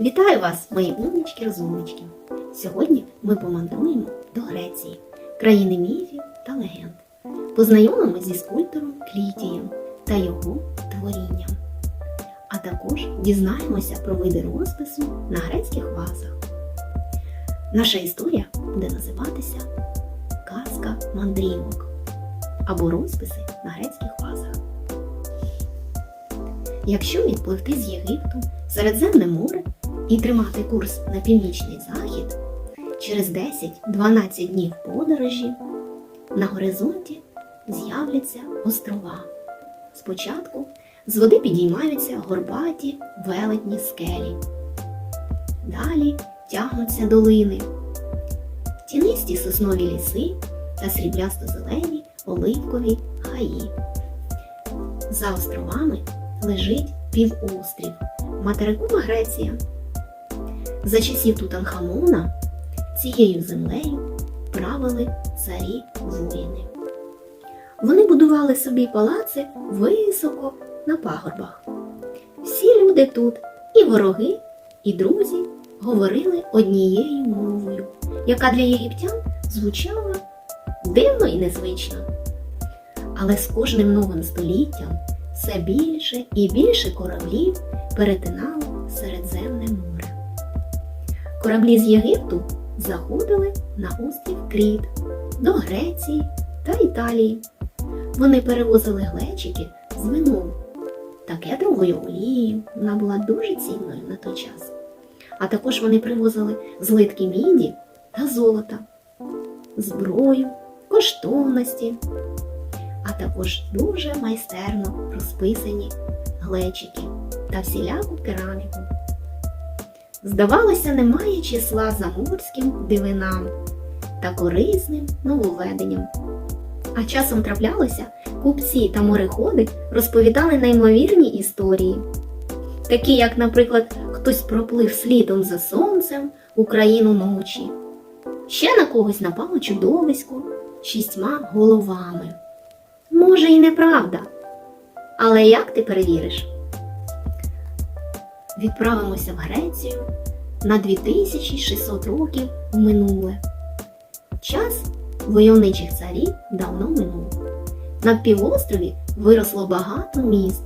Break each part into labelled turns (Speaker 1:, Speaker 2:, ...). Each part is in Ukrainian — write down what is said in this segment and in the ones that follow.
Speaker 1: Вітаю вас, мої умнички-розумнички! Сьогодні ми помандруємо до Греції, країни міфів та легенд. Познайомимося зі скульптором Клітієм та його творінням. А також дізнаємося про види розпису на грецьких вазах. Наша історія буде називатися Казка мандрівок або розписи на грецьких вазах. Якщо відпливти з Єгипту Середземне море і тримати курс на північний захід, через 10-12 днів подорожі на горизонті з'являться острова. Спочатку з води підіймаються горбаті велетні скелі. Далі тягнуться долини, тінисті соснові ліси та сріблясто-зелені оливкові гаї. За островами лежить півострів, материкова Греція. За часів Тутанхамона цією землею правили царі воїни. Вони будували собі палаци високо на пагорбах. Всі люди тут, і вороги, і друзі, говорили однією мовою, яка для єгиптян звучала дивно і незвично. Але з кожним новим століттям все більше і більше кораблів море. Кораблі з Єгипту заходили на острів Кріт, до Греції та Італії. Вони перевозили глечики з вином та кедровою олією. Вона була дуже цінною на той час. А також вони привозили злитки міді та золота, зброю, коштовності, а також дуже майстерно розписані глечики та всіляку кераміку. Здавалося, немає числа заморським дивинам та корисним нововведенням. А часом траплялося, купці та мореходи розповідали неймовірні історії, такі як, наприклад, хтось проплив слідом за сонцем у країну ночі. Ще на когось напало чудовисько шістьма головами. Може, і неправда. Але як ти перевіриш? Відправимося в Грецію на 2600 років минуле. Час войовничих царів давно минув. На півострові виросло багато міст.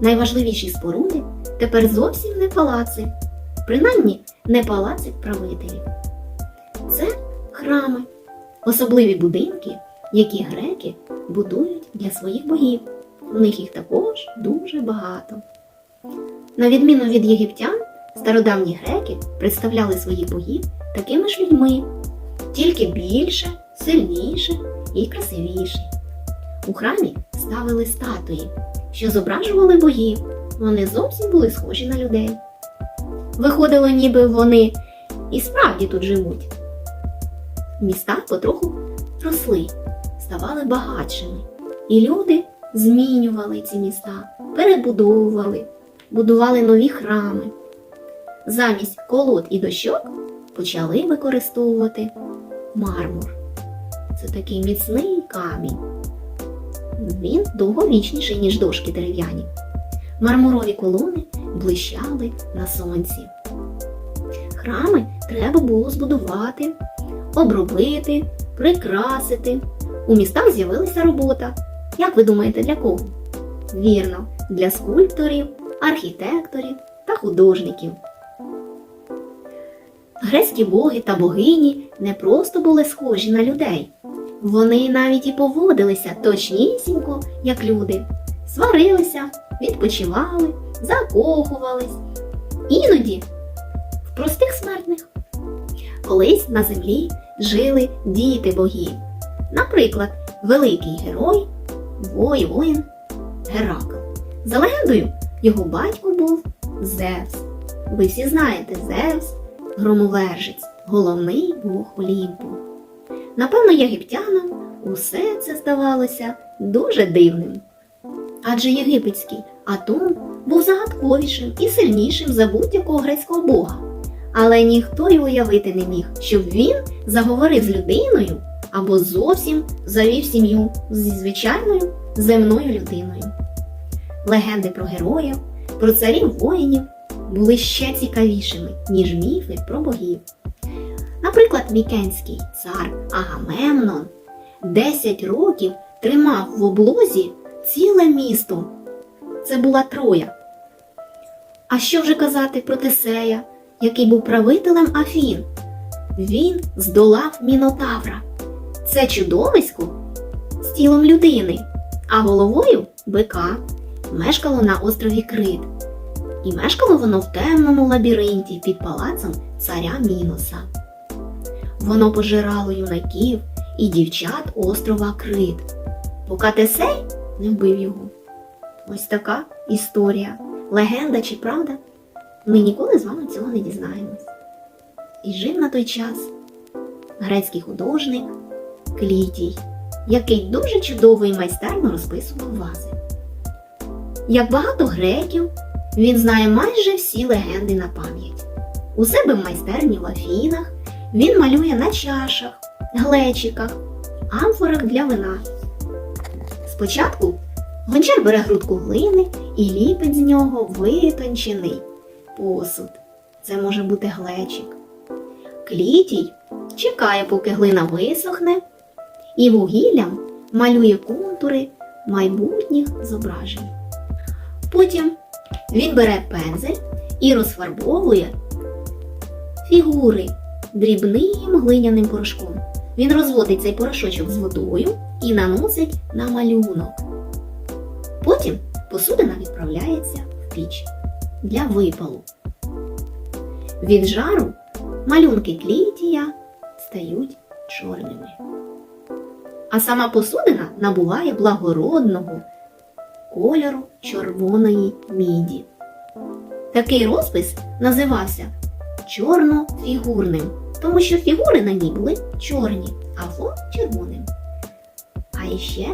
Speaker 1: Найважливіші споруди тепер зовсім не палаци, принаймні не палаци правителів. Це храми, особливі будинки, які греки будують для своїх богів. У них їх також дуже багато. На відміну від єгиптян, стародавні греки представляли своїх богів такими ж людьми, тільки більше, сильніше і красивіше. У храмі ставили статуї, що зображували богів. Вони зовсім були схожі на людей. Виходило, ніби вони і справді тут живуть. Міста потроху росли, ставали багатшими, і люди змінювали ці міста, перебудовували, будували нові храми. Замість колод і дощок почали використовувати мармур. Це такий міцний камінь. Він довговічніший, ніж дошки дерев'яні. Мармурові колони блищали на сонці. Храми треба було збудувати, обробити, прикрасити. У містах з'явилася робота. Як ви думаєте, для кого? Вірно, для скульпторів, архітекторів та художників. Грецькі боги та богині не просто були схожі на людей. Вони навіть і поводилися точнісінько, як люди, сварилися, відпочивали, закохувались, іноді в простих смертних. Колись на землі жили діти богів. Наприклад, великий герой, вой воїн Геракл. За легендою, його батько був Зевс. Ви всі знаєте, Зевс громовержець, головний бог Олімпу. Напевно, єгиптянам усе це здавалося дуже дивним. Адже єгипетський Атон був загадковішим і сильнішим за будь-якого грецького бога. Але ніхто й уявити не міг, щоб він заговорив з людиною або зовсім завів сім'ю зі звичайною земною людиною. Легенди про героїв, про царів воїнів були ще цікавішими, ніж міфи про богів. Наприклад, Мікенський цар Агамемнон 10 років тримав в облозі ціле місто. Це була Троя. А що вже казати про Тесея, який був правителем Афін? Він здолав Мінотавра. Це чудовисько з тілом людини, а головою бика мешкало на острові Крит. І мешкало воно в темному лабіринті під палацом царя Міноса. Воно пожирало юнаків і дівчат острова Крит, поки Тесей не вбив його. Ось така історія. Легенда чи правда? Ми ніколи з вами цього не дізнаємось. І жив на той час грецький художник Клітій, який дуже чудово і майстерно розписував вази. Як багато греків, він знає майже всі легенди на пам'ять. У себе в майстерні в Афінах він малює на чашах, глечиках, амфорах для вина. Спочатку гончар бере грудку глини і ліпить з нього витончений посуд. Це може бути глечик. Клітій чекає, поки глина висохне, і вугіллям малює контури майбутніх зображень. Потім він бере пензель і розфарбовує фігури дрібним глиняним порошком. Він розводить цей порошочок з водою і наносить на малюнок. Потім посудина відправляється в піч для випалу. Від жару малюнки клітія стають чорними. А сама посудина набуває благородного кольору червоної міді. Такий розпис називався чорнофігурним, тому що фігури на ній були чорні, а фон червоним. А іще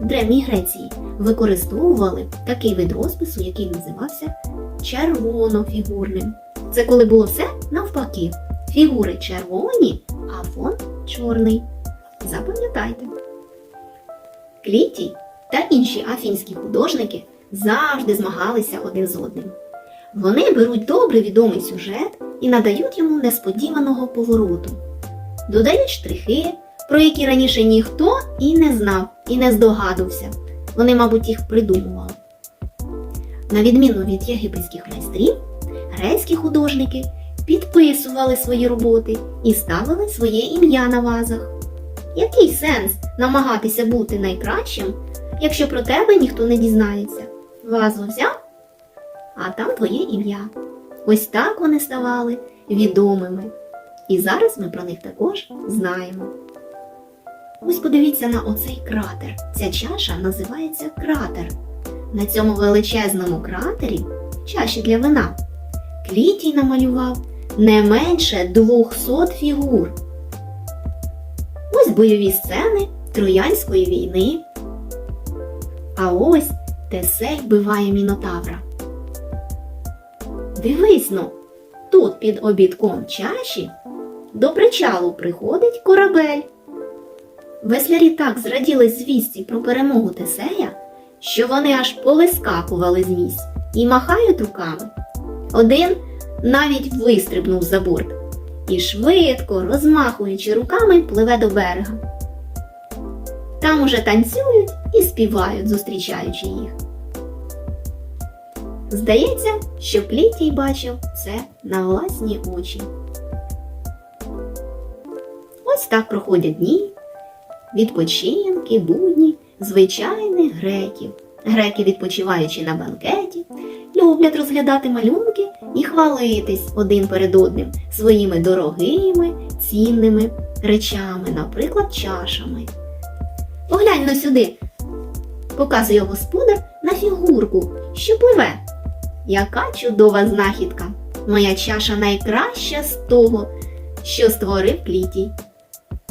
Speaker 1: в Древній Греції використовували такий вид розпису, який називався червонофігурним. Це коли було все навпаки. Фігури червоні, а фон чорний. Запам'ятайте. Клітій та інші афінські художники завжди змагалися один з одним. Вони беруть добре відомий сюжет і надають йому несподіваного повороту, додають штрихи, про які раніше ніхто і не знав, і не здогадувався. Вони, мабуть, їх придумували. На відміну від єгипетських майстрів, грецькі художники підписували свої роботи і ставили своє ім'я на вазах. Який сенс намагатися бути найкращим, якщо про тебе ніхто не дізнається? Вазу взяв, а там твоє ім'я. Ось так вони ставали відомими. І зараз ми про них також знаємо. Ось подивіться на оцей кратер. Ця чаша називається кратер. На цьому величезному кратері, чаші для вина, Клітій намалював не менше 200 фігур. Ось бойові сцени Троянської війни. А ось Тесей вбиває Мінотавра. Дивись ну, тут під обідком чаші до причалу приходить корабель. Веслярі так зраділи звісті про перемогу Тесея, що вони аж повискакували з місць і махають руками. Один навіть вистрибнув за борт і швидко, розмахуючи руками, пливе до берега. Там уже танцюють і співають, зустрічаючи їх. Здається, що Клітій бачив це на власні очі. Ось так проходять дні, відпочинки, будні, звичайних греків. Греки, відпочиваючи на банкеті, люблять розглядати малюнки і хвалитись один перед одним своїми дорогими, цінними речами, наприклад, чашами. Поглянь но сюди, показує господар на фігурку, що пливе. Яка чудова знахідка! Моя чаша найкраща з того, що створив клітій.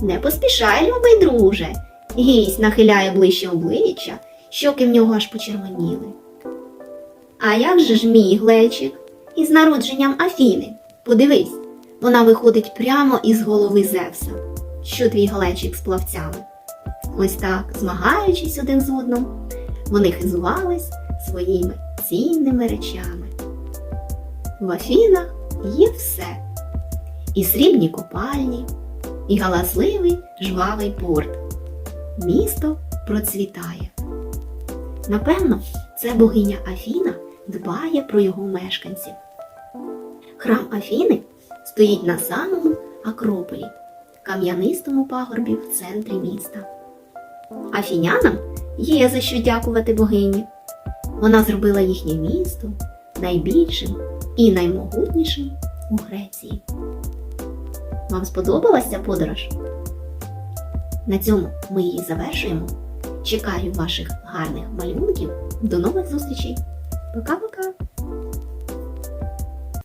Speaker 1: Не поспішай, любий друже. Гість нахиляє ближче обличчя, щоки в нього аж почервоніли. А як же ж мій глечик із народженням Афіни? Подивись, вона виходить прямо із голови Зевса. Що твій глечик з плавцями? Ось так, змагаючись один з одним, вони хизувались своїми цінними речами. В Афінах є все. І срібні копальні, і галасливий жвавий порт. Місто процвітає. Напевно, це богиня Афіна дбає про його мешканців. Храм Афіни стоїть на самому Акрополі, кам'янистому пагорбі в центрі міста. Афінянам є за що дякувати богині. Вона зробила їхнє місто найбільшим і наймогутнішим у Греції. Вам сподобалася подорож? На цьому ми її завершуємо. Чекаю ваших гарних малюнків. До нових зустрічей. Пока-пока!